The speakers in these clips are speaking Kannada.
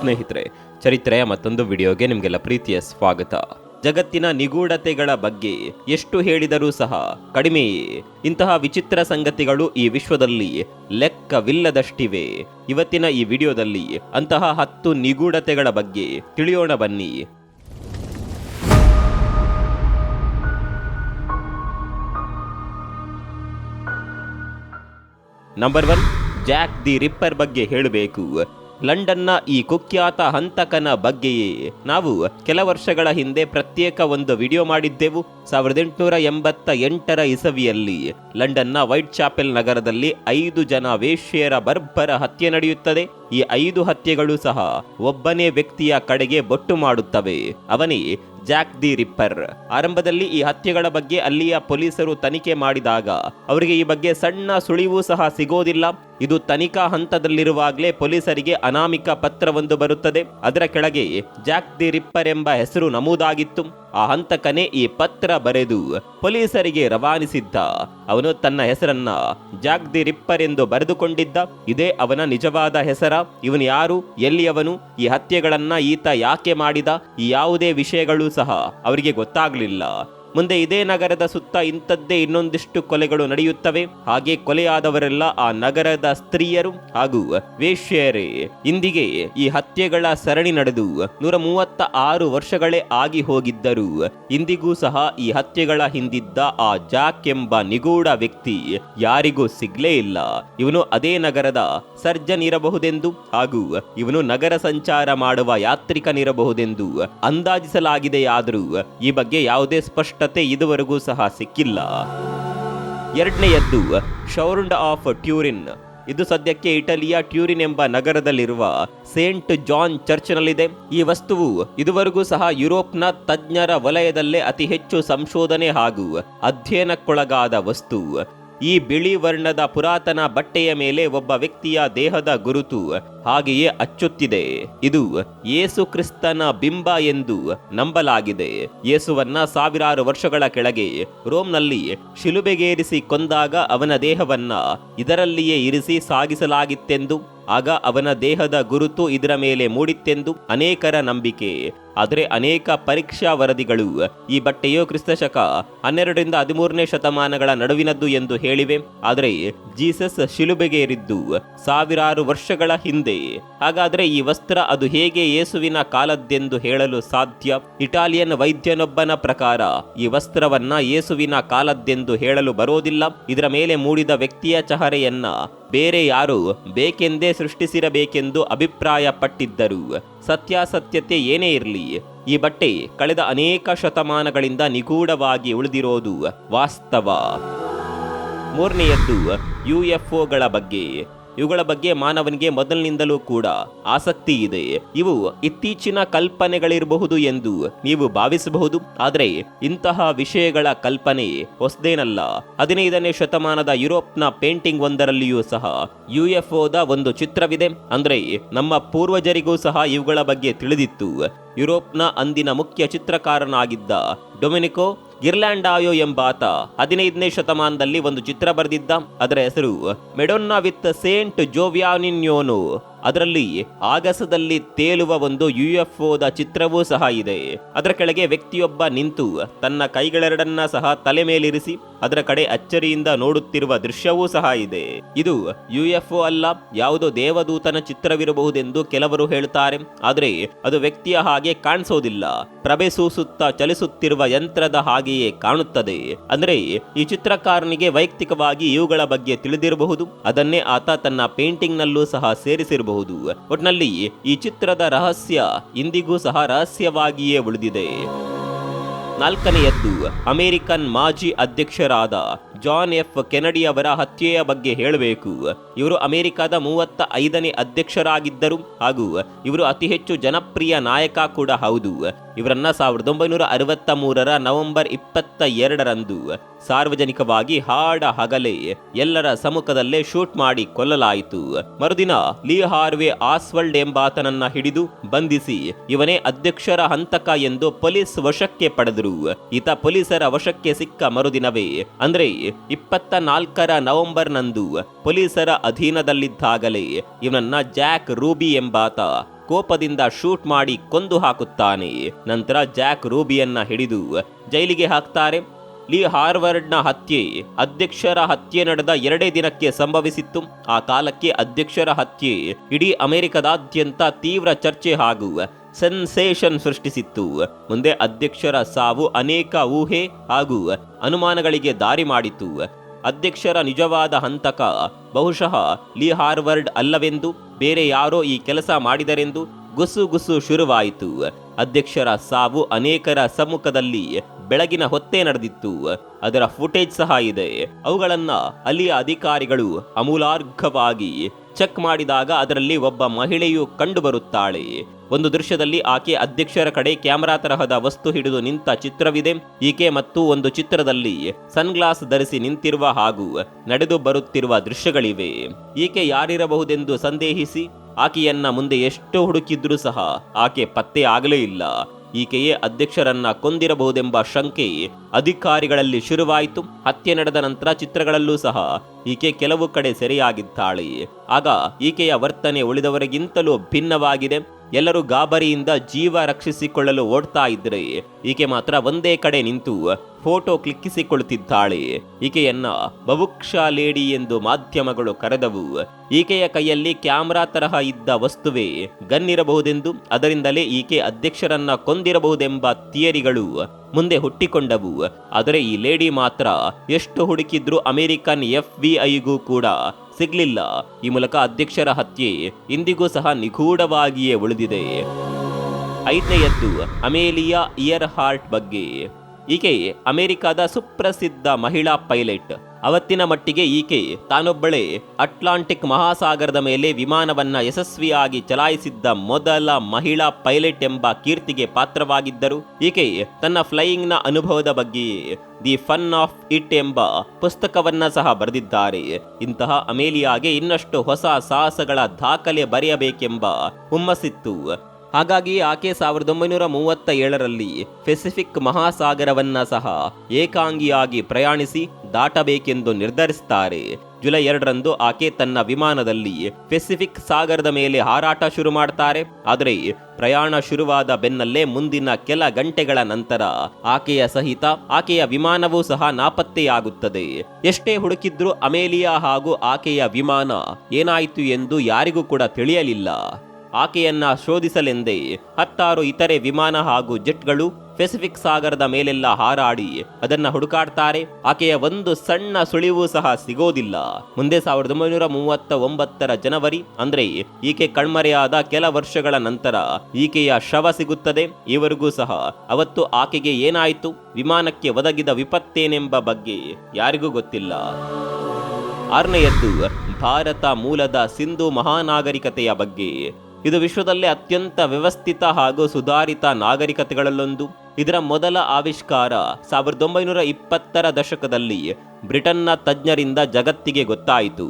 ಸ್ನೇಹಿತರೆ, ಚರಿತ್ರೆಯ ಮತ್ತೊಂದು ವಿಡಿಯೋಗೆ ನಿಮಗೆಲ್ಲ ಪ್ರೀತಿಯ ಸ್ವಾಗತ. ಜಗತ್ತಿನ ನಿಗೂಢತೆಗಳ ಬಗ್ಗೆ ಎಷ್ಟು ಹೇಳಿದರೂ ಸಹ ಕಡಿಮೆಯೇ ಇಂತಹ ವಿಚಿತ್ರ ಸಂಗತಿಗಳು ಈ ವಿಶ್ವದಲ್ಲಿ ಲೆಕ್ಕವಿಲ್ಲದಷ್ಟಿವೆ. ಇವತ್ತಿನ ಈ ವಿಡಿಯೋದಲ್ಲಿ ಅಂತಹ ಹತ್ತು ನಿಗೂಢತೆಗಳ ಬಗ್ಗೆ ತಿಳಿಯೋಣ ಬನ್ನಿ. Number one Jack the Ripper ಬಗ್ಗೆ ಹೇಳಬೇಕು. ಲಂಡನ್ನ ಈ ಕುಖ್ಯಾತ ಹಂತಕನ ಬಗ್ಗೆಯೇ ನಾವು ಕೆಲ ವರ್ಷಗಳ ಹಿಂದೆ ಪ್ರತ್ಯೇಕ ಒಂದು ವಿಡಿಯೋ ಮಾಡಿದ್ದೆವು. ಸಾವಿರದ ಎಂಟುನೂರ ಎಂಬತ್ತ ಎಂಟರ ಇಸವಿಯಲ್ಲಿ ಲಂಡನ್ನ ವೈಟ್ ಚಾಪೆಲ್ ನಗರದಲ್ಲಿ ಐದು ಜನ ವೇಶ್ಯೆಯರ ಬರ್ಬರ ಹತ್ಯೆ ನಡೆಯುತ್ತದೆ. ಈ ಐದು ಹತ್ಯೆಗಳು ಸಹ ಒಬ್ಬನೇ ವ್ಯಕ್ತಿಯ ಕಡೆಗೆ ಬೊಟ್ಟು ಮಾಡುತ್ತವೆ. ಅವನೇ ಜಾಕ್ ದಿ ರಿಪ್ಪರ್. ಆರಂಭದಲ್ಲಿ ಈ ಹತ್ಯೆಗಳ ಬಗ್ಗೆ ಅಲ್ಲಿಯ ಪೊಲೀಸರು ತನಿಖೆ ಮಾಡಿದಾಗ, ಅವರಿಗೆ ಈ ಬಗ್ಗೆ ಸಣ್ಣ ಸುಳಿವು ಸಹ ಸಿಗೋದಿಲ್ಲ. ಇದು ತನಿಖಾ ಹಂತದಲ್ಲಿರುವಾಗಲೇ ಪೊಲೀಸರಿಗೆ ಅನಾಮಿಕ ಪತ್ರವೊಂದು ಬರುತ್ತದೆ. ಅದರ ಕೆಳಗೆ ಜಾಕ್ ದಿ ರಿಪ್ಪರ್ ಎಂಬ ಹೆಸರು ನಮೂದಾಗಿತ್ತು. ಆ ಹಂತಕನೇ ಈ ಪತ್ರ ಬರೆದು ಪೊಲೀಸರಿಗೆ ರವಾನಿಸಿದ್ದ. ಅವನು ತನ್ನ ಹೆಸರನ್ನ ಜಾಗ್ದಿ ರಿಪ್ಪರ್ ಎಂದು ಬರೆದುಕೊಂಡಿದ್ದ. ಇದೇ ಅವನ ನಿಜವಾದ ಹೆಸರ. ಇವನು ಯಾರು? ಎಲ್ಲಿಯವನು? ಈ ಹತ್ಯೆಗಳನ್ನ ಈತ ಯಾಕೆ ಮಾಡಿದ? ಈ ಯಾವುದೇ ವಿಷಯಗಳು ಸಹ ಅವರಿಗೆ ಗೊತ್ತಾಗ್ಲಿಲ್ಲ. ಮುಂದೆ ಇದೇ ನಗರದ ಸುತ್ತ ಇಂಥದ್ದೇ ಇನ್ನೊಂದಿಷ್ಟು ಕೊಲೆಗಳು ನಡೆಯುತ್ತವೆ. ಹಾಗೆ ಕೊಲೆಯಾದವರೆಲ್ಲ ಆ ನಗರದ ಸ್ತ್ರೀಯರು ಹಾಗೂ ವೇಶ್ಯರೇ. ಇಂದಿಗೆ ಈ ಹತ್ಯೆಗಳ ಸರಣಿ ನಡೆದು ನೂರ ಮೂವತ್ತ ಆರು ವರ್ಷಗಳೇ ಆಗಿ ಹೋಗಿದ್ದರು. ಇಂದಿಗೂ ಸಹ ಈ ಹತ್ಯೆಗಳ ಹಿಂದಿದ್ದ ಆ ಜಾಕ್ ಎಂಬ ನಿಗೂಢ ವ್ಯಕ್ತಿ ಯಾರಿಗೂ ಸಿಗ್ಲೇ ಇಲ್ಲ. ಇವನು ಅದೇ ನಗರದ ಸರ್ಜನ್ ಇರಬಹುದೆಂದು ಹಾಗೂ ಇವನು ನಗರ ಸಂಚಾರ ಮಾಡುವ ಯಾತ್ರಿಕನಿರಬಹುದೆಂದು ಅಂದಾಜಿಸಲಾಗಿದೆಯಾದರೂ ಈ ಬಗ್ಗೆ ಯಾವುದೇ ಸ್ಪಷ್ಟತೆ ಇದುವರೆಗೂ ಸಹ ಸಿಕ್ಕಿಲ್ಲ. ಎರಡನೆಯದ್ದು ಶೌರ್ಡ್ ಆಫ್ ಟ್ಯೂರಿನ್ ಇದು ಸದ್ಯಕ್ಕೆ ಇಟಲಿಯ ಟ್ಯೂರಿನ್ ಎಂಬ ನಗರದಲ್ಲಿರುವ ಸೇಂಟ್ ಜಾನ್ ಚರ್ಚ್ನಲ್ಲಿದೆ ಈ ವಸ್ತುವು ಇದುವರೆಗೂ ಸಹ ಯುರೋಪ್ನ ತಜ್ಞರ ವಲಯದಲ್ಲೇ ಅತಿ ಹೆಚ್ಚು ಸಂಶೋಧನೆ ಹಾಗೂ ಅಧ್ಯಯನಕ್ಕೊಳಗಾದ ವಸ್ತು. ಈ ಬಿಳಿ ವರ್ಣದ ಪುರಾತನ ಬಟ್ಟೆಯ ಮೇಲೆ ಒಬ್ಬ ವ್ಯಕ್ತಿಯ ದೇಹದ ಗುರುತು ಹಾಗೆಯೇ ಅಚ್ಚುತ್ತಿದೆ. ಇದು ಯೇಸು ಕ್ರಿಸ್ತನ ಬಿಂಬ ಎಂದು ನಂಬಲಾಗಿದೆ. ಯೇಸುವನ್ನ ಸಾವಿರಾರು ವರ್ಷಗಳ ಕೆಳಗೆ ರೋಮ್ನಲ್ಲಿ ಶಿಲುಬೆಗೇರಿಸಿ ಕೊಂದಾಗ ಅವನ ದೇಹವನ್ನ ಇದರಲ್ಲಿಯೇ ಇರಿಸಿ ಸಾಗಿಸಲಾಗಿತ್ತೆಂದು, ಆಗ ಅವನ ದೇಹದ ಗುರುತು ಇದರ ಮೇಲೆ ಮೂಡಿತ್ತೆಂದು ಅನೇಕರ ನಂಬಿಕೆ. ಆದರೆ ಅನೇಕ ಪರೀಕ್ಷಾ ವರದಿಗಳು, ಈ ಬಟ್ಟೆಯು ಕ್ರಿಸ್ತಶಕ ಹನ್ನೆರಡರಿಂದ ಹದಿಮೂರನೇ ಶತಮಾನಗಳ ನಡುವಿನದ್ದು ಎಂದು ಹೇಳಿವೆ. ಆದರೆ ಜೀಸಸ್ ಶಿಲುಬೆಗೇರಿದ್ದು ಸಾವಿರಾರು ವರ್ಷಗಳ ಹಿಂದೆ. ಹಾಗಾದರೆ ಈ ವಸ್ತ್ರ ಅದು ಹೇಗೆ ಯೇಸುವಿನ ಕಾಲದ್ದೆಂದು ಹೇಳಲು ಸಾಧ್ಯ? ಇಟಾಲಿಯನ್ ವೈದ್ಯನೊಬ್ಬನ ಪ್ರಕಾರ, ಈ ವಸ್ತ್ರವನ್ನ ಯೇಸುವಿನ ಕಾಲದ್ದೆಂದು ಹೇಳಲು ಬರೋದಿಲ್ಲ. ಇದರ ಮೇಲೆ ಮೂಡಿದ ವ್ಯಕ್ತಿಯ ಚಹರೆಯನ್ನ ಬೇರೆ ಯಾರು ಬೇಕೆಂದೇ ಸೃಷ್ಟಿಸಿರಬೇಕೆಂದು ಅಭಿಪ್ರಾಯಪಟ್ಟಿದ್ದರು. ಸತ್ಯಾಸತ್ಯತೆ ಏನೇ ಇರಲಿ, ಈ ಬಟ್ಟೆ ಕಳೆದ ಅನೇಕ ಶತಮಾನಗಳಿಂದ ನಿಗೂಢವಾಗಿ ಉಳಿದಿರೋದು ವಾಸ್ತವ. ಮೂರನೆಯದ್ದು, ಯು ಎಫ್ ಬಗ್ಗೆ. ಇವುಗಳ ಬಗ್ಗೆ ಮಾನವನಿಗೆ ಮೊದಲಿನಿಂದಲೂ ಕೂಡ ಆಸಕ್ತಿ ಇದೆ. ಇವು ಇತ್ತೀಚಿನ ಕಲ್ಪನೆಗಳಿರಬಹುದು ಎಂದು ನೀವು ಭಾವಿಸಬಹುದು. ಆದರೆ ಇಂತಹ ವಿಷಯಗಳ ಕಲ್ಪನೆ ಹೊಸದೇನಲ್ಲ. ಹದಿನೈದನೇ ಶತಮಾನದ ಯುರೋಪ್ನ ಪೇಂಟಿಂಗ್ ಒಂದರಲ್ಲಿಯೂ ಸಹ ಯು ಎಫ್ ಒದ ಒಂದು ಚಿತ್ರವಿದೆ. ಅಂದ್ರೆ ನಮ್ಮ ಪೂರ್ವಜರಿಗೂ ಸಹ ಇವುಗಳ ಬಗ್ಗೆ ತಿಳಿದಿತ್ತು. ಯುರೋಪ್ನ ಅಂದಿನ ಮುಖ್ಯ ಚಿತ್ರಕಾರನಾಗಿದ್ದ ಡೊಮಿನಿಕೋ ಗಿರ್ಲ್ಯಾಂಡಾಯೋ ಎಂಬಾತ ಹದಿನೈದನೇ ಶತಮಾನದಲ್ಲಿ ಒಂದು ಚಿತ್ರ ಬರೆದಿದ್ದ. ಅದರ ಹೆಸರು ಮೆಡೊನ್ನಾ ವಿತ್ ಸೇಂಟ್ ಜೋವ್ಯಾನಿನ್ಯೋನೋ. ಅದರಲ್ಲಿ ಆಗಸದಲ್ಲಿ ತೇಲುವ ಒಂದು ಯು ಎಫ್ ಒದ ಚಿತ್ರವೂ ಸಹ ಇದೆ. ಅದರ ಕೆಳಗೆ ವ್ಯಕ್ತಿಯೊಬ್ಬ ನಿಂತು ತನ್ನ ಕೈಗಳೆರಡನ್ನ ಸಹ ತಲೆ ಮೇಲಿರಿಸಿ ಅದರ ಕಡೆ ಅಚ್ಚರಿಯಿಂದ ನೋಡುತ್ತಿರುವ ದೃಶ್ಯವೂ ಸಹ ಇದೆ. ಇದು ಯು ಎಫ್ ಒ ಅಲ್ಲ, ಯಾವುದೋ ದೇವದೂತನ ಚಿತ್ರವಿರಬಹುದೆಂದು ಕೆಲವರು ಹೇಳುತ್ತಾರೆ ಆದರೆ ಅದು ವ್ಯಕ್ತಿಯ ಹಾಗೆ ಕಾಣಿಸೋದಿಲ್ಲ. ಪ್ರಭೆ ಸೂಸುತ್ತಾ ಚಲಿಸುತ್ತಿರುವ ಯಂತ್ರದ ಹಾಗೆಯೇ ಕಾಣುತ್ತದೆ. ಅಂದ್ರೆ ಈ ಚಿತ್ರಕಾರನಿಗೆ ವೈಯಕ್ತಿಕವಾಗಿ ಇವುಗಳ ಬಗ್ಗೆ ತಿಳಿದಿರಬಹುದು. ಅದನ್ನೇ ಆತ ತನ್ನ ಪೇಂಟಿಂಗ್ ನಲ್ಲೂ ಸಹ ಸೇರಿಸಿರಬಹುದು. ಒಟ್ನಲ್ಲಿ ಈ ಚಿತ್ರದ ರಹಸ್ಯ ಇಂದಿಗೂ ಸಹ ರಹಸ್ಯವಾಗಿಯೇ ಉಳಿದಿದೆ. ನಾಲ್ಕನೆಯದ್ದು ಅಮೆರಿಕನ್ ಮಾಜಿ ಅಧ್ಯಕ್ಷರಾದ ಜಾನ್ ಎಫ್ ಕೆನಡಿ ಅವರ ಹತ್ಯೆಯ ಬಗ್ಗೆ ಹೇಳಬೇಕು. ಇವರು ಅಮೆರಿಕದ ಮೂವತ್ತ ಐದನೇ ಅಧ್ಯಕ್ಷರಾಗಿದ್ದರು ಹಾಗೂ ಇವರು ಅತಿ ಹೆಚ್ಚು ಜನಪ್ರಿಯ ನಾಯಕ ಕೂಡ ಹೌದು. ಇವರನ್ನ ಸಾವಿರದ ಒಂಬೈನೂರ ಅರವತ್ತ ಮೂರರ ನವೆಂಬರ್ ಇಪ್ಪತ್ತ ಎರಡರಂದು ಸಾರ್ವಜನಿಕವಾಗಿ ಹಾಡ ಹಗಲೇ ಎಲ್ಲರ ಸಮ್ಮುಖದಲ್ಲೇ ಶೂಟ್ ಮಾಡಿ ಕೊಲ್ಲಲಾಯಿತು. ಮರುದಿನ ಲೀ ಹಾರ್ವೆ ಆಸ್ವಲ್ಡ್ ಎಂಬಾತನನ್ನ ಹಿಡಿದು ಬಂಧಿಸಿ ಇವನೇ ಅಧ್ಯಕ್ಷರ ಹಂತಕ ಎಂದು ಪೊಲೀಸ್ ವಶಕ್ಕೆ ಪಡೆದರು. ಈತ ಪೊಲೀಸರ ವಶಕ್ಕೆ ಸಿಕ್ಕ ಮರುದಿನವೇ. ಅಂದ್ರೆ ಇಪ್ಪತ್ತ ನಾಲ್ಕರ ನವೆಂಬರ್ನಂದು ಪೊಲೀಸರ ಅಧೀನದಲ್ಲಿದ್ದಾಗಲೇ ಇವನನ್ನ ಜಾಕ್ ರೂಬಿ ಎಂಬಾತ ಕೋಪದಿಂದ ಶೂಟ್ ಮಾಡಿ ಕೊಂದು ಹಾಕುತ್ತಾನೆ. ನಂತರ ಜಾಕ್ ರೂಬಿಯನ್ನ ಹಿಡಿದು ಜೈಲಿಗೆ ಹಾಕ್ತಾರೆ. ಲೀ ಹಾರ್ವರ್ಡ್ನ ಹತ್ಯೆ ಅಧ್ಯಕ್ಷರ ಹತ್ಯೆ ನಡೆದ ಎರಡೇ ದಿನಕ್ಕೆ ಸಂಭವಿಸಿತ್ತು. ಆ ಕಾಲಕ್ಕೆ ಅಧ್ಯಕ್ಷರ ಹತ್ಯೆ ಇಡೀ ಅಮೆರಿಕದಾದ್ಯಂತ ತೀವ್ರ ಚರ್ಚೆ ಹಾಗೂ ಸೆನ್ಸೇಷನ್ ಸೃಷ್ಟಿಸಿತ್ತು. ಮುಂದೆ ಅಧ್ಯಕ್ಷರ ಸಾವು ಅನೇಕ ಊಹೆ ಹಾಗೂ ಅನುಮಾನಗಳಿಗೆ ದಾರಿ ಮಾಡಿತು. ಅಧ್ಯಕ್ಷರ ನಿಜವಾದ ಹಂತಕ ಬಹುಶಃ ಲೀ ಹಾರ್ವರ್ಡ್ ಅಲ್ಲವೆಂದು, ಬೇರೆ ಯಾರೋ ಈ ಕೆಲಸ ಮಾಡಿದರೆಂದು ಗುಸು ಗುಸು ಶುರುವಾಯಿತು. ಅಧ್ಯಕ್ಷರ ಸಾವು ಅನೇಕರ ಸಮ್ಮುಖದಲ್ಲಿ ಬೆಳಗಿನ ಹೊತ್ತೇ ನಡೆದಿತ್ತು. ಅದರ ಫುಟೇಜ್ ಸಹ ಇದೆ. ಅವುಗಳನ್ನು ಅಲ್ಲಿಯ ಅಧಿಕಾರಿಗಳು ಅಮೂಲಾರ್ಘವಾಗಿ ಚೆಕ್ ಮಾಡಿದಾಗ ಅದರಲ್ಲಿ ಒಬ್ಬ ಮಹಿಳೆಯು ಕಂಡುಬರುತ್ತಾಳೆ. ಒಂದು ದೃಶ್ಯದಲ್ಲಿ ಆಕೆ ಅಧ್ಯಕ್ಷರ ಕಡೆ ಕ್ಯಾಮೆರಾ ತರಹದ ವಸ್ತು ಹಿಡಿದು ನಿಂತ ಚಿತ್ರವಿದೆ. ಈಕೆ ಮತ್ತು ಒಂದು ಚಿತ್ರದಲ್ಲಿ ಸನ್ಗ್ಲಾಸ್ ಧರಿಸಿ ನಿಂತಿರುವ ಹಾಗೂ ನಡೆದು ಬರುತ್ತಿರುವ ದೃಶ್ಯಗಳಿವೆ. ಈಕೆ ಯಾರಿರಬಹುದೆಂದು ಸಂದೇಹಿಸಿ ಆಕೆಯನ್ನ ಮುಂದೆ ಎಷ್ಟು ಹುಡುಕಿದ್ರೂ ಸಹ ಆಕೆ ಪತ್ತೆ ಆಗಲೇ ಇಲ್ಲ. ಈಕೆಯೇ ಅಧ್ಯಕ್ಷರನ್ನ ಕೊಂದಿರಬಹುದೆಂಬ ಶಂಕೆ ಅಧಿಕಾರಿಗಳಲ್ಲಿ ಶುರುವಾಯಿತು. ಹತ್ಯೆ ನಡೆದ ನಂತರ ಚಿತ್ರಗಳಲ್ಲೂ ಸಹ ಈಕೆ ಕೆಲವು ಕಡೆ ಸೆರೆಯಾಗಿದ್ದಾಳೆ. ಆಗ ಈಕೆಯ ವರ್ತನೆ ಉಳಿದವರಿಗಿಂತಲೂ ಭಿನ್ನವಾಗಿದೆ. ಎಲ್ಲರೂ ಗಾಬರಿಯಿಂದ ಜೀವ ರಕ್ಷಿಸಿಕೊಳ್ಳಲು ಓಡ್ತಾ ಇದ್ರೆ ಈಕೆ ಮಾತ್ರ ಒಂದೇ ಕಡೆ ನಿಂತು ಫೋಟೋ ಕ್ಲಿಕ್ಕಿಸಿಕೊಳ್ಳುತ್ತಿದ್ದಾಳೆ. ಈಕೆಯನ್ನ ಬಬುಕ್ಷಾ ಲೇಡಿ ಎಂದು ಮಾಧ್ಯಮಗಳು ಕರೆದವು. ಈಕೆಯ ಕೈಯಲ್ಲಿ ಕ್ಯಾಮ್ರಾ ತರಹ ಇದ್ದ ವಸ್ತುವೇ ಗನ್ ಇರಬಹುದೆಂದು ಅದರಿಂದಲೇ ಈಕೆ ಅಧ್ಯಕ್ಷರನ್ನ ಕೊಂದಿರಬಹುದೆಂಬ ಥಿಯರಿಗಳು ಮುಂದೆ ಹುಟ್ಟಿಕೊಂಡವು. ಆದರೆ ಈ ಲೇಡಿ ಮಾತ್ರ ಎಷ್ಟು ಹುಡುಕಿದ್ರೂ ಅಮೆರಿಕನ್ ಎಫ್ ಬಿ ಐಗೂ ಕೂಡ ಸಿಗ್ಲಿಲ್ಲ. ಈ ಮೂಲಕ ಅಧ್ಯಕ್ಷರ ಹತ್ಯೆ ಇಂದಿಗೂ ಸಹ ನಿಗೂಢವಾಗಿಯೇ ಉಳಿದಿದೆ. ಐದನೆಯದ್ದು, ಅಮೇಲಿಯಾ ಇಯರ್ ಹಾರ್ಟ್ ಬಗ್ಗೆ. ಈಕೆ ಅಮೆರಿಕದ ಸುಪ್ರಸಿದ್ಧ ಮಹಿಳಾ ಪೈಲಟ್. ಅವತ್ತಿನ ಮಟ್ಟಿಗೆ ಈಕೆ ತಾನೊಬ್ಬಳೇ ಅಟ್ಲಾಂಟಿಕ್ ಮಹಾಸಾಗರದ ಮೇಲೆ ವಿಮಾನವನ್ನ ಯಶಸ್ವಿಯಾಗಿ ಚಲಾಯಿಸಿದ್ದ ಮೊದಲ ಮಹಿಳಾ ಪೈಲಟ್ ಎಂಬ ಕೀರ್ತಿಗೆ ಪಾತ್ರವಾಗಿದ್ದರು. ಈಕೆ ತನ್ನ ಫ್ಲೈಯಿಂಗ್ನ ಅನುಭವದ ಬಗ್ಗೆ ದಿ ಫನ್ ಆಫ್ ಇಟ್ ಎಂಬ ಪುಸ್ತಕವನ್ನ ಸಹ ಬರೆದಿದ್ದಾರೆ. ಇಂತಹ ಅಮೇಲಿಯಾಗೆ ಇನ್ನಷ್ಟು ಹೊಸ ಸಾಹಸಗಳ ದಾಖಲೆ ಬರೆಯಬೇಕೆಂಬ ಹುಮ್ಮಸ್ಸಿತ್ತು. ಹಾಗಾಗಿ ಆಕೆ ಸಾವಿರದ ಒಂಬೈನೂರ ಮೂವತ್ತ ಏಳರಲ್ಲಿ ಪೆಸಿಫಿಕ್ ಮಹಾಸಾಗರವನ್ನ ಸಹ ಏಕಾಂಗಿಯಾಗಿ ಪ್ರಯಾಣಿಸಿ ದಾಟಬೇಕೆಂದು ನಿರ್ಧರಿಸುತ್ತಾರೆ. ಜುಲೈ ಎರಡರಂದು ಆಕೆ ತನ್ನ ವಿಮಾನದಲ್ಲಿ ಪೆಸಿಫಿಕ್ ಸಾಗರದ ಮೇಲೆ ಹಾರಾಟ ಶುರು ಮಾಡ್ತಾರೆ ಆದರೆ ಪ್ರಯಾಣ ಶುರುವಾದ ಬೆನ್ನಲ್ಲೇ ಮುಂದಿನ ಕೆಲ ಗಂಟೆಗಳ ನಂತರ ಆಕೆಯ ಸಹಿತ ಆಕೆಯ ವಿಮಾನವೂ ಸಹ ನಾಪತ್ತೆಯಾಗುತ್ತದೆ. ಎಷ್ಟೇ ಹುಡುಕಿದ್ರೂ ಅಮೇಲಿಯಾ ಹಾಗೂ ಆಕೆಯ ವಿಮಾನ ಏನಾಯಿತು ಎಂದು ಯಾರಿಗೂ ಕೂಡ ತಿಳಿಯಲಿಲ್ಲ. ಆಕೆಯನ್ನ ಶೋಧಿಸಲೆಂದೇ ಹತ್ತಾರು ಇತರೆ ವಿಮಾನ ಹಾಗೂ ಜೆಟ್ಗಳು ಪೆಸಿಫಿಕ್ ಸಾಗರದ ಮೇಲೆಲ್ಲ ಹಾರಾಡಿ ಅದನ್ನ ಹುಡುಕಾಡ್ತಾರೆ. ಆಕೆಯ ಒಂದು ಸಣ್ಣ ಸುಳಿವು ಸಹ ಸಿಗೋದಿಲ್ಲ. ಮುಂದೆ ಸಾವಿರದ ಒಂಬೈನೂರ ಮೂವತ್ತ ಒಂಬತ್ತರ ಜನವರಿ, ಅಂದ್ರೆ ಈಕೆ ಕಣ್ಮರೆಯಾದ ಕೆಲ ವರ್ಷಗಳ ನಂತರ ಈಕೆಯ ಶವ ಸಿಗುತ್ತದೆ. ಇವರಿಗೂ ಸಹ ಅವತ್ತು ಆಕೆಗೆ ಏನಾಯಿತು? ವಿಮಾನಕ್ಕೆ ಒದಗಿದ ವಿಪತ್ತೇನೆಂಬ ಬಗ್ಗೆ ಯಾರಿಗೂ ಗೊತ್ತಿಲ್ಲ. ಆರನೆಯದ್ದು, ಭಾರತ ಮೂಲದ ಸಿಂಧು ಮಹಾನಾಗರಿಕತೆಯ ಬಗ್ಗೆ. ಇದು ವಿಶ್ವದಲ್ಲೇ ಅತ್ಯಂತ ವ್ಯವಸ್ಥಿತ ಹಾಗೂ ಸುಧಾರಿತ ನಾಗರಿಕತೆಗಳಲ್ಲೊಂದು. ಇದರ ಮೊದಲ ಆವಿಷ್ಕಾರ ಸಾವಿರದ ಒಂಬೈನೂರ ಇಪ್ಪತ್ತರ ದಶಕದಲ್ಲಿ ಬ್ರಿಟನ್ನ ತಜ್ಞರಿಂದ ಜಗತ್ತಿಗೆ ಗೊತ್ತಾಯಿತು.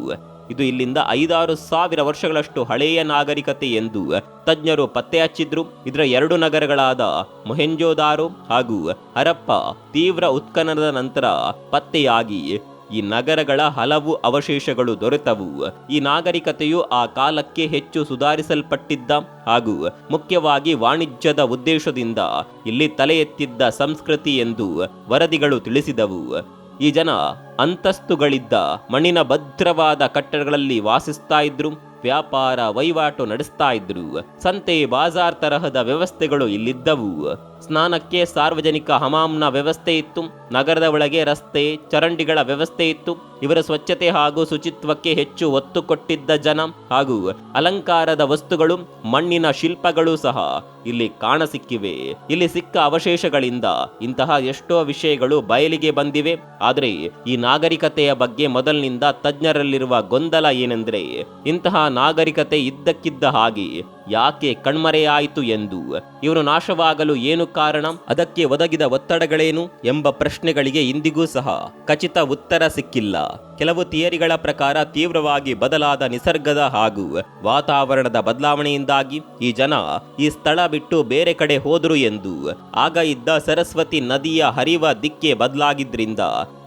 ಇದು ಇಲ್ಲಿಂದ ಐದಾರು ಸಾವಿರ ವರ್ಷಗಳಷ್ಟು ಹಳೆಯ ನಾಗರಿಕತೆ ಎಂದು ತಜ್ಞರು ಪತ್ತೆ ಹಚ್ಚಿದ್ರು ಇದರ ಎರಡು ನಗರಗಳಾದ ಮೊಹೆಂಜೋದಾರೋ ಹಾಗೂ ಹರಪ್ಪ ತೀವ್ರ ಉತ್ಖನನದ ನಂತರ ಪತ್ತೆಯಾಗಿ ಈ ನಗರಗಳ ಹಲವು ಅವಶೇಷಗಳು ದೊರೆತವು. ಈ ನಾಗರಿಕತೆಯು ಆ ಕಾಲಕ್ಕೆ ಹೆಚ್ಚು ಸುಧಾರಿಸಲ್ಪಟ್ಟಿದ್ದ ಹಾಗೂ ಮುಖ್ಯವಾಗಿ ವಾಣಿಜ್ಯದ ಉದ್ದೇಶದಿಂದ ಇಲ್ಲಿ ತಲೆ ಎತ್ತಿದ್ದ ಸಂಸ್ಕೃತಿ ಎಂದು ವರದಿಗಳು ತಿಳಿಸಿದವು. ಈ ಜನ ಅಂತಸ್ತುಗಳಿದ್ದ ಮಣ್ಣಿನ ಭದ್ರವಾದ ಕಟ್ಟಡಗಳಲ್ಲಿ ವಾಸಿಸ್ತಾ ಇದ್ರು, ವ್ಯಾಪಾರ ವಹಿವಾಟು ನಡೆಸ್ತಾ ಇದ್ರು. ಸಂತೆ, ಬಾಜಾರ್ ತರಹದ ವ್ಯವಸ್ಥೆಗಳು ಇಲ್ಲಿದ್ದವು. ಸ್ನಾನಕ್ಕೆ ಸಾರ್ವಜನಿಕ ಹಮಾಮ್ನ ವ್ಯವಸ್ಥೆ ಇತ್ತು. ನಗರದ ಒಳಗೆ ರಸ್ತೆ, ಚರಂಡಿಗಳ ವ್ಯವಸ್ಥೆ ಇತ್ತು. ಇವರ ಸ್ವಚ್ಛತೆ ಹಾಗೂ ಶುಚಿತ್ವಕ್ಕೆ ಹೆಚ್ಚು ಒತ್ತು ಕೊಟ್ಟಿದ್ದ ಜನ ಹಾಗೂ ಅಲಂಕಾರದ ವಸ್ತುಗಳು, ಮಣ್ಣಿನ ಶಿಲ್ಪಗಳು ಸಹ ಇಲ್ಲಿ ಕಾಣಸಿಕ್ಕಿವೆ. ಇಲ್ಲಿ ಸಿಕ್ಕ ಅವಶೇಷಗಳಿಂದ ಇಂತಹ ಎಷ್ಟೋ ವಿಷಯಗಳು ಬಯಲಿಗೆ ಬಂದಿವೆ. ಆದರೆ ಈ ನಾಗರಿಕತೆಯ ಬಗ್ಗೆ ಮೊದಲಿನಿಂದ ತಜ್ಞರಲ್ಲಿರುವ ಗೊಂದಲ ಏನೆಂದರೆ, ಇಂತಹ ನಾಗರಿಕತೆ ಇದ್ದಕ್ಕಿದ್ದ ಹಾಗೆ ಯಾಕೆ ಕಣ್ಮರೆಯಾಯಿತು ಎಂದು ಇವರು ನಾಶವಾಗಲು ಏನು ಕಾರಣ ಅದಕ್ಕೆ ಒದಗಿದ ಒತ್ತಡಗಳೇನು ಎಂಬ ಪ್ರಶ್ನೆಗಳಿಗೆ ಇಂದಿಗೂ ಸಹ ಖಚಿತ ಉತ್ತರ ಸಿಕ್ಕಿಲ್ಲ. ಕೆಲವು ಥಿಯರಿಗಳ ಪ್ರಕಾರ ತೀವ್ರವಾಗಿ ಬದಲಾದ ನಿಸರ್ಗದ ಹಾಗೂ ವಾತಾವರಣದ ಬದಲಾವಣೆಯಿಂದಾಗಿ ಈ ಜನ ಈ ಸ್ಥಳ ಬಿಟ್ಟು ಬೇರೆ ಕಡೆ ಹೋದರು ಎಂದು ಆಗ ಇದ್ದ ಸರಸ್ವತಿ ನದಿಯ ಹರಿವ ದಿಕ್ಕೆ ಬದಲಾಗಿದ್ರಿಂದ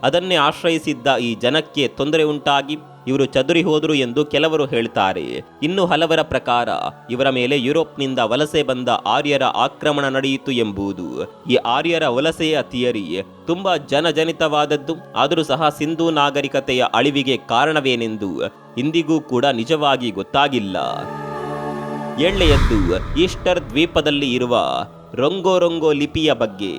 ಅದನ್ನೇ ಆಶ್ರಯಿಸಿದ್ದ ಈ ಜನಕ್ಕೆ ತೊಂದರೆ ಉಂಟಾಗಿ ಇವರು ಚದುರಿ ಹೋದರು ಎಂದು ಕೆಲವರು ಹೇಳ್ತಾರೆ. ಇನ್ನು ಹಲವರ ಪ್ರಕಾರ, ಇವರ ಮೇಲೆ ಯುರೋಪ್ನಿಂದ ವಲಸೆ ಬಂದ ಆರ್ಯರ ಆಕ್ರಮಣ ನಡೆಯಿತು ಎಂಬುದು. ಈ ಆರ್ಯರ ವಲಸೆಯ ಥಿಯರಿ ತುಂಬಾ ಜನಜನಿತವಾದದ್ದು, ಆದರೂ ಸಹ ಸಿಂಧೂ ನಾಗರಿಕತೆಯ ಅಳಿವಿಗೆ ಕಾರಣವೇನೆಂದು ಇಂದಿಗೂ ಕೂಡ ನಿಜವಾಗಿ ಗೊತ್ತಾಗಿಲ್ಲ. ಎಳ್ಳೆಯದ್ದು, ಈಸ್ಟರ್ ದ್ವೀಪದಲ್ಲಿ ಇರುವ ರೊಂಗೋ ರೊಂಗೋ ಲಿಪಿಯ ಬಗ್ಗೆ.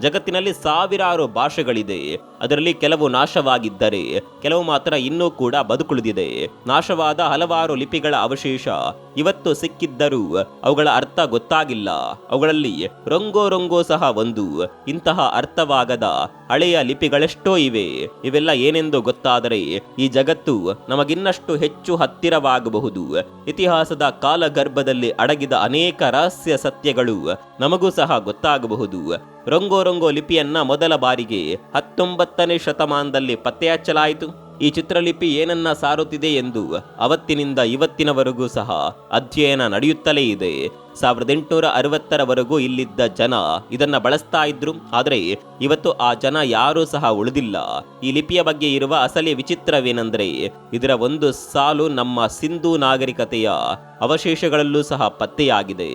ಜಗತ್ತಿನಲ್ಲಿ ಸಾವಿರಾರು ಭಾಷೆಗಳಿದೆ. ಅದರಲ್ಲಿ ಕೆಲವು ನಾಶವಾಗಿದ್ದರೆ, ಕೆಲವು ಮಾತ್ರ ಇನ್ನೂ ಕೂಡ ಬದುಕುಳಿದಿದೆ. ನಾಶವಾದ ಹಲವಾರು ಲಿಪಿಗಳ ಅವಶೇಷ ಇವತ್ತು ಸಿಕ್ಕಿದ್ದರೂ ಅವುಗಳ ಅರ್ಥ ಗೊತ್ತಾಗಿಲ್ಲ. ಅವುಗಳಲ್ಲಿ ರೊಂಗೋ ರೊಂಗೋ ಸಹ ಒಂದು. ಇಂತಹ ಅರ್ಥವಾಗದ ಹಳೆಯ ಲಿಪಿಗಳೆಷ್ಟೋ ಇವೆ. ಇವೆಲ್ಲ ಏನೆಂದು ಗೊತ್ತಾದರೆ, ಈ ಜಗತ್ತು ನಮಗಿನ್ನಷ್ಟು ಹೆಚ್ಚು ಹತ್ತಿರವಾಗಬಹುದು. ಇತಿಹಾಸದ ಕಾಲಗರ್ಭದಲ್ಲಿ ಅಡಗಿದ ಅನೇಕ ರಹಸ್ಯ ಸತ್ಯಗಳು ನಮಗೂ ಸಹ ಗೊತ್ತಾಗಬಹುದು. ರೊಂಗೋ ರೊಂಗೋ ಲಿಪಿಯನ್ನ ಮೊದಲ ಬಾರಿಗೆ ಹತ್ತೊಂಬತ್ತನೇ ಶತಮಾನದಲ್ಲಿ ಪತ್ತೆ ಹಚ್ಚಲಾಯಿತು ಈ ಚಿತ್ರಲಿಪಿ ಏನನ್ನ ಸಾರುತ್ತಿದೆ ಎಂದು ಅವತ್ತಿನಿಂದ ಇವತ್ತಿನವರೆಗೂ ಸಹ ಅಧ್ಯಯನ ನಡೆಯುತ್ತಲೇ ಇದೆ. ಸಾವಿರದ ಎಂಟುನೂರ ಅರವತ್ತರವರೆಗೂ ಇಲ್ಲಿದ್ದ ಜನ ಇದನ್ನ ಬಳಸ್ತಾ ಇದ್ರು. ಆದರೆ ಇವತ್ತು ಆ ಜನ ಯಾರೂ ಸಹ ಉಳಿದಿಲ್ಲ. ಈ ಲಿಪಿಯ ಬಗ್ಗೆ ಇರುವ ಅಸಲಿ ವಿಚಿತ್ರವೇನೆಂದರೆ ಇದರ ಒಂದು ಸಾಲು ನಮ್ಮ ಸಿಂಧೂ ನಾಗರಿಕತೆಯ ಅವಶೇಷಗಳಲ್ಲೂ ಸಹ ಪತ್ತೆಯಾಗಿದೆ.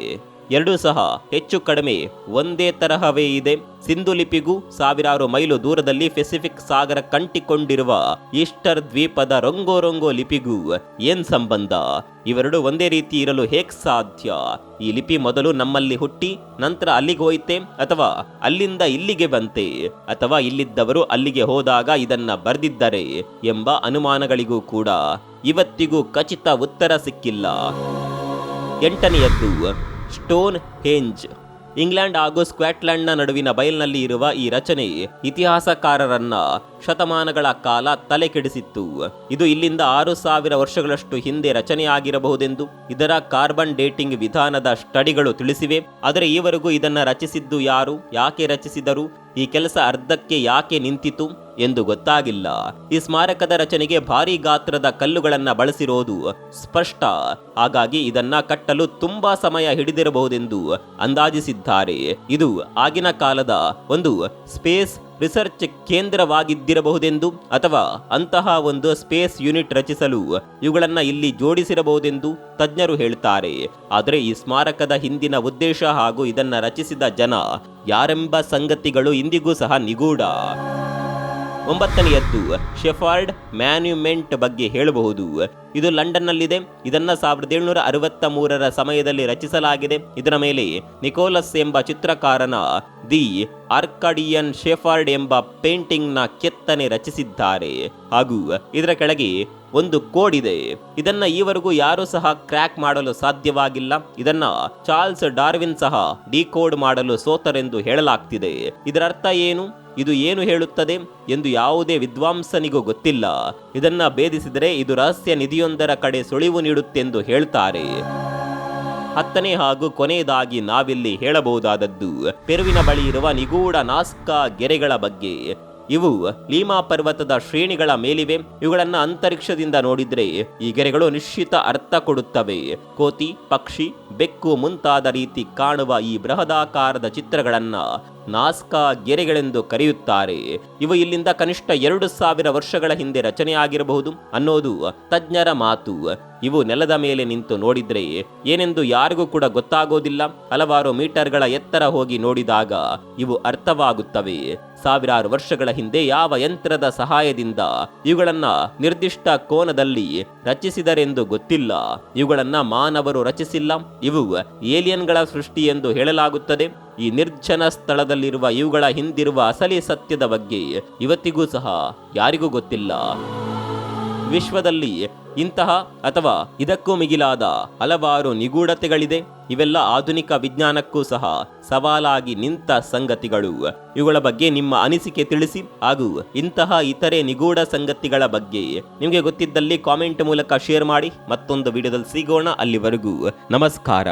ಎರಡೂ ಸಹ ಹೆಚ್ಚು ಕಡಿಮೆ ಒಂದೇ ತರಹವೇ ಇದೆ. ಸಿಂಧು ಲಿಪಿಗೂ ಸಾವಿರಾರು ಮೈಲು ದೂರದಲ್ಲಿ ಪೆಸಿಫಿಕ್ ಸಾಗರ ಕಂಟಿಕೊಂಡಿರುವ ಈಸ್ಟರ್ ದ್ವೀಪದ ರೊಂಗೋ ರೊಂಗೋ ಲಿಪಿಗೂ ಏನ್ ಸಂಬಂಧ? ಇವೆರಡು ಒಂದೇ ರೀತಿ ಇರಲು ಹೇಗ್ ಸಾಧ್ಯ? ಈ ಲಿಪಿ ಮೊದಲು ನಮ್ಮಲ್ಲಿ ಹುಟ್ಟಿ ನಂತರ ಅಲ್ಲಿಗೆ ಹೋಯ್ತೆ ಅಥವಾ ಅಲ್ಲಿಂದ ಇಲ್ಲಿಗೆ ಬಂತೆ ಅಥವಾ ಇಲ್ಲಿದ್ದವರು ಅಲ್ಲಿಗೆ ಹೋದಾಗ ಇದನ್ನ ಬರೆದಿದ್ದರೆ ಎಂಬ ಅನುಮಾನಗಳಿಗೂ ಕೂಡ ಇವತ್ತಿಗೂ ಖಚಿತ ಉತ್ತರ ಸಿಕ್ಕಿಲ್ಲ. ಎಂಟನೆಯದ್ದು ಸ್ಟೋನ್ ಹೆಂಜ್. ಇಂಗ್ಲೆಂಡ್ ಹಾಗೂ ಸ್ಕಾಟ್ಲೆಂಡ್ನ ನಡುವಿನ ಬಯಲ್ನಲ್ಲಿ ಇರುವ ಈ ರಚನೆ ಇತಿಹಾಸಕಾರರನ್ನ ಶತಮಾನಗಳ ಕಾಲ ತಲೆ ಕೆಡಿಸಿತ್ತು ಇದು ಇಲ್ಲಿಂದ ಆರು ಸಾವಿರ ವರ್ಷಗಳಷ್ಟು ಹಿಂದೆ ರಚನೆಯಾಗಿರಬಹುದೆಂದು ಇದರ ಕಾರ್ಬನ್ ಡೇಟಿಂಗ್ ವಿಧಾನದ ಸ್ಟಡಿಗಳು ತಿಳಿಸಿವೆ. ಆದರೆ ಈವರೆಗೂ ಇದನ್ನು ರಚಿಸಿದ್ದು ಯಾರು, ಯಾಕೆ ರಚಿಸಿದರು ಈ ಕೆಲಸ ಅರ್ಧಕ್ಕೆ ಯಾಕೆ ನಿಂತಿತು ಎಂದು ಗೊತ್ತಾಗಿಲ್ಲ. ಈ ಸ್ಮಾರಕದ ರಚನೆಗೆ ಭಾರಿ ಗಾತ್ರದ ಕಲ್ಲುಗಳನ್ನು ಬಳಸಿರೋದು ಸ್ಪಷ್ಟ. ಹಾಗಾಗಿ ಇದನ್ನ ಕಟ್ಟಲು ತುಂಬಾ ಸಮಯ ಹಿಡಿದಿರಬಹುದೆಂದು ಅಂದಾಜಿಸಿದ್ದಾರೆ. ಇದು ಆಗಿನ ಕಾಲದ ಒಂದು ಸ್ಪೇಸ್ ರಿಸರ್ಚ್ ಕೇಂದ್ರವಾಗಿದ್ದಿರಬಹುದೆಂದು ಅಥವಾ ಅಂತಹ ಒಂದು ಸ್ಪೇಸ್ ಯೂನಿಟ್ ರಚಿಸಲು ಇವುಗಳನ್ನು ಇಲ್ಲಿ ಜೋಡಿಸಿರಬಹುದೆಂದು ತಜ್ಞರು ಹೇಳ್ತಾರೆ. ಆದರೆ ಈ ಸ್ಮಾರಕದ ಹಿಂದಿನ ಉದ್ದೇಶ ಹಾಗೂ ಇದನ್ನು ರಚಿಸಿದ ಜನ ಯಾರೆಂಬ ಸಂಗತಿಗಳು ಇಂದಿಗೂ ಸಹ ನಿಗೂಢ. ಒಂಬತ್ತನೆಯದ್ದು ಶೆಫಾರ್ಡ್ ಮ್ಯಾನ್ಯುಮೆಂಟ್ ಬಗ್ಗೆ ಹೇಳಬಹುದು. ಇದು ಲಂಡನ್ನಲ್ಲಿದೆ. ಇದನ್ನು ಸಾವಿರದ ಏಳ್ನೂರ ಅರವತ್ತ ಮೂರರ ಸಮಯದಲ್ಲಿ ರಚಿಸಲಾಗಿದೆ. ಇದರ ಮೇಲೆ ನಿಕೋಲಸ್ ಎಂಬ ಚಿತ್ರಕಾರನ ದಿ ಆರ್ಕಡಿಯನ್ ಶೇಫಾರ್ಡ್ ಎಂಬ ಪೇಂಟಿಂಗ್ನ ಕೆತ್ತನೆ ರಚಿಸಿದ್ದಾರೆ. ಹಾಗೂ ಇದರ ಕೆಳಗೆ ಒಂದು ಕೋಡ್ ಇದೆ. ಇದನ್ನ ಈವರೆಗೂ ಯಾರೂ ಸಹ ಕ್ರ್ಯಾಕ್ ಮಾಡಲು ಸಾಧ್ಯವಾಗಿಲ್ಲ. ಇದನ್ನ ಚಾರ್ಲ್ಸ್ ಡಾರ್ವಿನ್ ಸಹ ಡಿಕೋಡ್ ಮಾಡಲು ಸೋತರೆಂದು ಹೇಳಲಾಗ್ತಿದೆ. ಇದರ ಅರ್ಥ ಏನು? ಇದು ಏನು ಹೇಳುತ್ತದೆ? ಎಂದು ಯಾವುದೇ ವಿದ್ವಾಂಸನಿಗೂ ಗೊತ್ತಿಲ್ಲ. ಇದನ್ನ ಭೇದಿಸಿದರೆ ಇದು ರಹಸ್ಯ ನಿಧಿಯೊಂದರ ಕಡೆ ಸುಳಿವು ನೀಡುತ್ತೆಂದು ಹೇಳ್ತಾರೆ. ಹತ್ತನೇ ಹಾಗೂ ಕೊನೆಯದಾಗಿ ನಾವಿಲ್ಲಿ ಹೇಳಬಹುದಾದದ್ದು, ಪೆರುವಿನ ಬಳಿ ಇರುವ ನಿಗೂಢ ನಾಸ್ಕಾ ಗೆರೆಗಳ ಬಗ್ಗೆ. ಇವು ಲೀಮಾ ಪರ್ವತದ ಶ್ರೇಣಿಗಳ ಮೇಲಿವೆ, ಇವುಗಳನ್ನ ಅಂತರಿಕ್ಷದಿಂದ ನೋಡಿದ್ರೆ ಈ ಗೆರೆಗಳು ನಿಶ್ಚಿತ ಅರ್ಥ ಕೊಡುತ್ತವೆ. ಕೋತಿ, ಪಕ್ಷಿ, ಬೆಕ್ಕು ಮುಂತಾದ ರೀತಿ ಕಾಣುವ ಈ ಬೃಹದಾಕಾರದ ಚಿತ್ರಗಳನ್ನ ನಾಸ್ಕಾ ಗೆರೆಗಳೆಂದು ಕರೆಯುತ್ತಾರೆ. ಇವು ಇಲ್ಲಿಂದ ಕನಿಷ್ಠ ಎರಡು ಸಾವಿರ ವರ್ಷಗಳ ಹಿಂದೆ ರಚನೆಯಾಗಿರಬಹುದು ಅನ್ನೋದು ತಜ್ಞರ ಮಾತು. ಇವು ನೆಲದ ಮೇಲೆ ನಿಂತು ನೋಡಿದ್ರೆ ಏನೆಂದು ಯಾರಿಗೂ ಕೂಡ ಗೊತ್ತಾಗೋದಿಲ್ಲ. ಹಲವಾರು ಮೀಟರ್ಗಳ ಎತ್ತರ ಹೋಗಿ ನೋಡಿದಾಗ ಇವು ಅರ್ಥವಾಗುತ್ತವೆ. ಸಾವಿರಾರು ವರ್ಷಗಳ ಹಿಂದೆ ಯಾವ ಯಂತ್ರದ ಸಹಾಯದಿಂದ ಇವುಗಳನ್ನ ನಿರ್ದಿಷ್ಟ ಕೋನದಲ್ಲಿ ರಚಿಸಿದರೆಂದು ಗೊತ್ತಿಲ್ಲ. ಇವುಗಳನ್ನ ಮಾನವರು ರಚಿಸಿಲ್ಲ. ಇವು ಏಲಿಯನ್ಗಳ ಸೃಷ್ಟಿ ಎಂದು ಹೇಳಲಾಗುತ್ತದೆ. ಈ ನಿರ್ಜನ ಸ್ಥಳದಲ್ಲಿರುವ ಇವುಗಳ ಹಿಂದಿರುವ ಅಸಲಿ ಸತ್ಯದ ಬಗ್ಗೆ ಇವತ್ತಿಗೂ ಸಹ ಯಾರಿಗೂ ಗೊತ್ತಿಲ್ಲ. ವಿಶ್ವದಲ್ಲಿ ಇಂತಹ ಅಥವಾ ಇದಕ್ಕೂ ಮಿಗಿಲಾದ ಹಲವಾರು ನಿಗೂಢತೆಗಳಿದೆ. ಇವೆಲ್ಲ ಆಧುನಿಕ ವಿಜ್ಞಾನಕ್ಕೂ ಸಹ ಸವಾಲಾಗಿ ನಿಂತ ಸಂಗತಿಗಳು. ಇವುಗಳ ಬಗ್ಗೆ ನಿಮ್ಮ ಅನಿಸಿಕೆ ತಿಳಿಸಿ ಹಾಗೂ ಇಂತಹ ಇತರೆ ನಿಗೂಢ ಸಂಗತಿಗಳ ಬಗ್ಗೆ ನಿಮಗೆ ಗೊತ್ತಿದ್ದಲ್ಲಿ ಕಾಮೆಂಟ್ ಮೂಲಕ ಶೇರ್ ಮಾಡಿ ಮತ್ತೊಂದು ವಿಡಿಯೋದಲ್ಲಿ ಸಿಗೋಣ ಅಲ್ಲಿವರೆಗೂ. ನಮಸ್ಕಾರ.